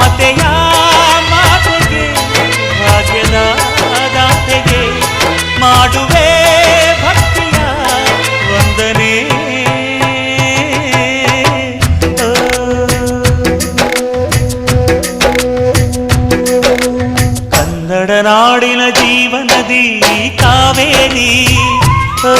ಮತೆಯ ಮಾತೆಗೆ ಭಾಗ್ಯದ ದಾತೆಗೆ ಮಾಡುವೆ ಭಕ್ತಿಯ ವಂದನೆ ಕನ್ನಡ ನಾಡಿನ ಜೀವನದಿ ಕಾವೇರಿ ಓ